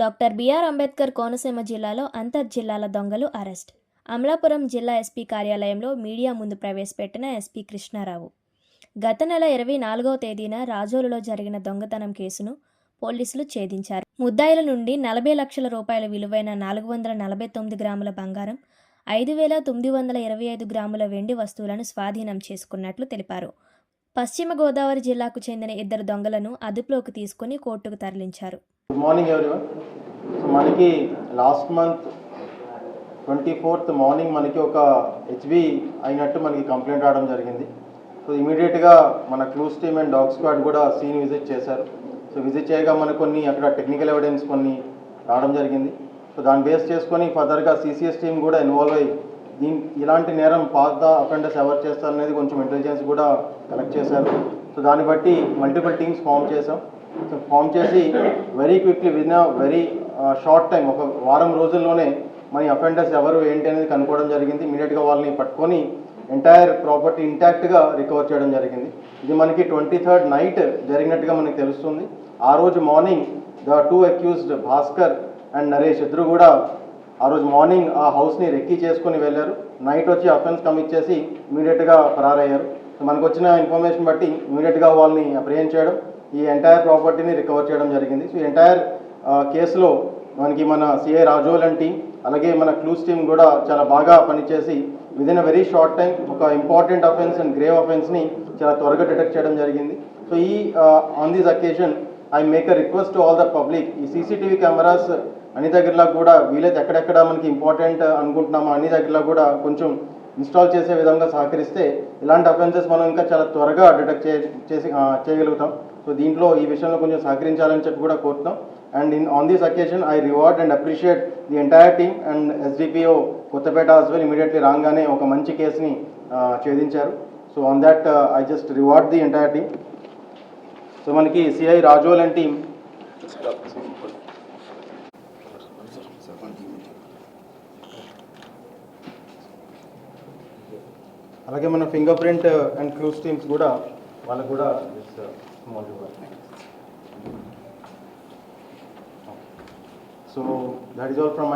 Doctor BR Ambedkar Konaseema జిల్లాలో అంతర్ జిల్లాల దొంగలు అరెస్ట్. అమలాపురం జిల్లా ఎస్పీ కార్యాలయంలో మీడియా ముందు ప్రవేశపెట్టిన ఎస్పీ కృష్ణారావు. గత నెల ఇరవై నాలుగవ తేదీన రాజోలులో జరిగిన దొంగతనం కేసును పోలీసులు ఛేదించారు. ముద్దాయిల నుండి నలభై లక్షల రూపాయల విలువైన నాలుగు వందల నలభై తొమ్మిది గ్రాముల బంగారం ఐదు వేల తొమ్మిది వందల ఇరవై ఐదు గ్రాముల వెండి వస్తువులను స్వాధీనం చేసుకున్నట్లు తెలిపారు. పశ్చిమ గోదావరి జిల్లాకు చెందిన ఇద్దరు దొంగలను అదుపులోకి తీసుకుని కోర్టుకు తరలించారు. గుడ్ మార్నింగ్ ఎవరి సో మనకి last month twenty fourth morning మనకి ఒక హెచ్బి అయినట్టు మనకి కంప్లైంట్ రావడం జరిగింది. సో ఇమీడియట్గా మన clues team and dog squad కూడా సీన్ విజిట్ చేశారు. సో విజిట్ చేయగా మనకు కొన్ని అక్కడ టెక్నికల్ ఎవిడెన్స్ కొన్ని రావడం జరిగింది. సో దాన్ని బేస్ చేసుకొని ఫర్దర్గా సిసిఎస్ టీమ్ కూడా ఇన్వాల్వ్ అయ్యి దీని ఇలాంటి నేరం పాత అఫెండర్స్ ఎవరు చేస్తారనేది కొంచెం ఇంటెలిజెన్స్ కూడా కలెక్ట్ చేశారు. సో దాన్ని బట్టి మల్టిపుల్ టీమ్స్ ఫామ్ చేసాం ఫామ్ చేసి very quickly win very short time ఒక వారం రోజుల్లోనే మన అఫెండర్స్ ఎవరు ఏంటి అనేది కనుక్కోవడం జరిగింది. ఇమీడియట్గా వాళ్ళని పట్టుకొని ఎంటైర్ ప్రాపర్టీ ఇంటాక్ట్గా రికవర్ చేయడం జరిగింది. ఇది మనకి ట్వంటీ థర్డ్ నైట్ జరిగినట్టుగా మనకి తెలుస్తుంది. ఆ రోజు morning the two accused Bhaskar and Naresh ఇద్దరు కూడా ఆ రోజు మార్నింగ్ ఆ హౌస్ని రెక్కీ చేసుకొని వెళ్ళారు. నైట్ వచ్చి అఫెన్స్ కమిట్ చేసి ఇమీడియట్గా ఫరారయ్యారు మనకు వచ్చిన ఇన్ఫర్మేషన్ బట్టి ఇమీడియట్గా వాళ్ళని అప్రిహెండ్ చేయడం. ఈ ఎంటైర్ ప్రాపర్టీని రికవర్ చేయడం జరిగింది. సో ఎంటైర్ కేసులో మనకి మన సిఐ రాజోల్ అండ్ టీం అలాగే మన క్లూస్ టీం కూడా చాలా బాగా పనిచేసి within a very short time ఒక ఇంపార్టెంట్ అఫెన్స్ అండ్ గ్రేవ్ అఫెన్స్ని చాలా త్వరగా డిటెక్ట్ చేయడం జరిగింది. సో ఈ on this occasion I make a request to all the public ఈ సీసీటీవీ కెమెరాస్ అన్ని దగ్గరలో కూడా వీలైతే ఎక్కడెక్కడ మనకి ఇంపార్టెంట్ అనుకుంటున్నామో అన్ని దగ్గరలో కూడా కొంచెం ఇన్స్టాల్ చేసే విధంగా సహకరిస్తే ఇలాంటి అఫెన్సెస్ మనం ఇంకా చాలా త్వరగా డిటెక్ట్ చే చేసి చేయగలుగుతాం సో దీంట్లో ఈ విషయంలో కొంచెం సహకరించాలని చెప్పి కూడా కోరుతున్నాం and in on this occasion I reward and appreciate the entire team and SDPO Kothapeta as well immediately రాగానే ఒక మంచి కేసుని ఛేదించారు so on that I just reward the entire team so మనకి సిఐ రాజోల్ అండ్ టీమ్ అలాగే మన finger print and clues teams కూడా వాళ్ళకు కూడా small so that is all from I